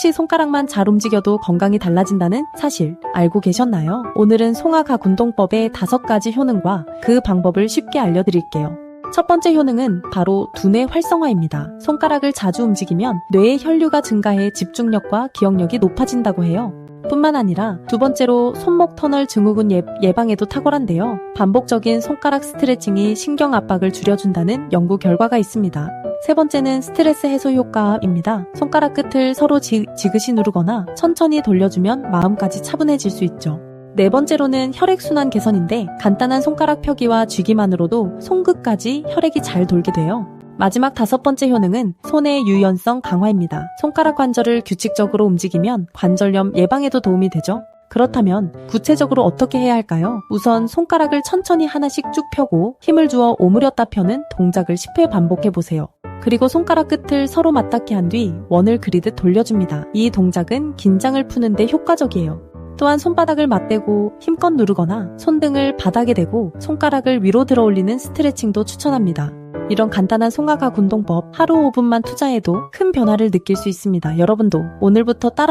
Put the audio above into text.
혹시 손가락만 잘 움직여도 건강이 달라진다는 사실 알고 계셨나요? 오늘은 송아가 군동법의 다섯 가지 효능과 그 방법을 쉽게 알려드릴게요. 첫 번째 효능은 바로 두뇌 활성화입니다. 손가락을 자주 움직이면 뇌의 혈류가 증가해 집중력과 기억력이 높아진다고 해요. 뿐만 아니라 두 번째로 손목 터널 증후군 예, 예방에도 탁월한데요. 반복적인 손가락 스트레칭이 신경 압박을 줄여준다는 연구 결과가 있습니다. 세 번째는 스트레스 해소 효과입니다. 손가락 끝을 서로 지, 지그시 누르거나 천천히 돌려주면 마음까지 차분해질 수 있죠. 네 번째로는 혈액순환 개선인데 간단한 손가락 펴기와 쥐기만으로도 손끝까지 혈액이 잘 돌게 돼요. 마지막 다섯 번째 효능은 손의 유연성 강화입니다. 손가락 관절을 규칙적으로 움직이면 관절염 예방에도 도움이 되죠. 그렇다면 구체적으로 어떻게 해야 할까요? 우선 손가락을 천천히 하나씩 쭉 펴고 힘을 주어 오므렸다 펴는 동작을 10회 반복해 보세요. 그리고 손가락 끝을 서로 맞닿게 한 뒤 원을 그리듯 돌려줍니다. 이 동작은 긴장을 푸는데 효과적이에요. 또한 손바닥을 맞대고 힘껏 누르거나 손등을 바닥에 대고 손가락을 위로 들어 올리는 스트레칭도 추천합니다. 이런 간단한 송아가 군동법 하루 5분만 투자해도 큰 변화를 느낄 수 있습니다. 여러분도 오늘부터 따라